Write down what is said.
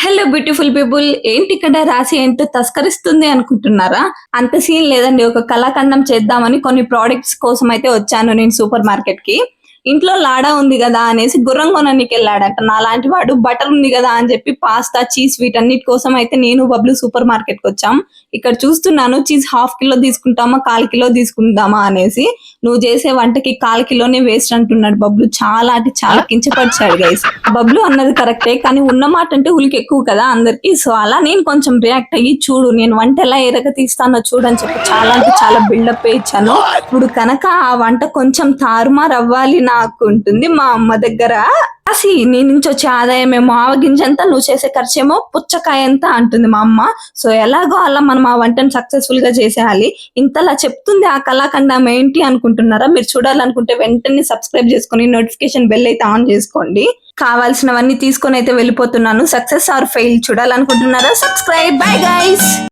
Hello beautiful people ఏంటి ఇక్కడ రాసి ఏంటో తస్కరిస్తుంది అనుకుంటున్నారా? అంత సీన్ లేదండి. ఒక కళాఖండం చేద్దామని కొన్ని ప్రోడక్ట్స్ కోసం అయితే వచ్చాను నేను సూపర్ మార్కెట్కి. ఇంట్లో లాడా ఉంది కదా అనేసి గుర్రం కొనడానికి వెళ్ళాడంట నాలాంటి వాడు బటర్ ఉంది కదా అని చెప్పి పాస్తా చీజ్ వీటన్నిటి కోసం అయితే నేను బబ్లు సూపర్ మార్కెట్కి వచ్చాం. ఇక్కడ చూస్తున్నాను చీజ్ హాఫ్ కిలో తీసుకుంటామా కాల్ కిలో తీసుకుందామా అనేసి. నువ్వు చేసే వంటకి కాల్ కిలోనే వేస్ట్ అంటున్నాడు బబ్లు. చాలా అంటే చాలా కించపరిచాడు గైస్ బబ్లు అన్నది కరెక్టే కానీ ఉన్న మాట అంటే ఉలికి ఎక్కువ కదా అందరికి. సో అలా నేను కొంచెం రియాక్ట్ అయ్యి చూడు నేను వంట ఎలా ఎరగ తీస్తానో చూడని చెప్పి చాలా అంటే చాలా బిల్డప్ ఇచ్చాను. ఇప్పుడు కనుక ఆ వంట కొంచెం తారుమారు అవ్వాలి ఆకు ఉంటుంది. మా అమ్మ దగ్గర రాసి నీ నుంచి వచ్చే ఆదాయం ఏమో ఆవగింజంతా నువ్వు చేసే ఖర్చేమో పుచ్చకాయ ఎంత అంటుంది మా అమ్మ. సో ఎలాగో అలా మనం ఆ వంటను సక్సెస్ఫుల్గా చేసేయాలి. ఇంతలా చెప్తుంది ఆ కళాఖండం ఏంటి అనుకుంటున్నారా? మీరు చూడాలనుకుంటే వెంటనే సబ్స్క్రైబ్ చేసుకొని నోటిఫికేషన్ బెల్ అయితే ఆన్ చేసుకోండి. కావాల్సినవన్నీ తీసుకొని అయితే వెళ్ళిపోతున్నాను. Success or fail చూడాలనుకుంటున్నారా? Subscribe bye guys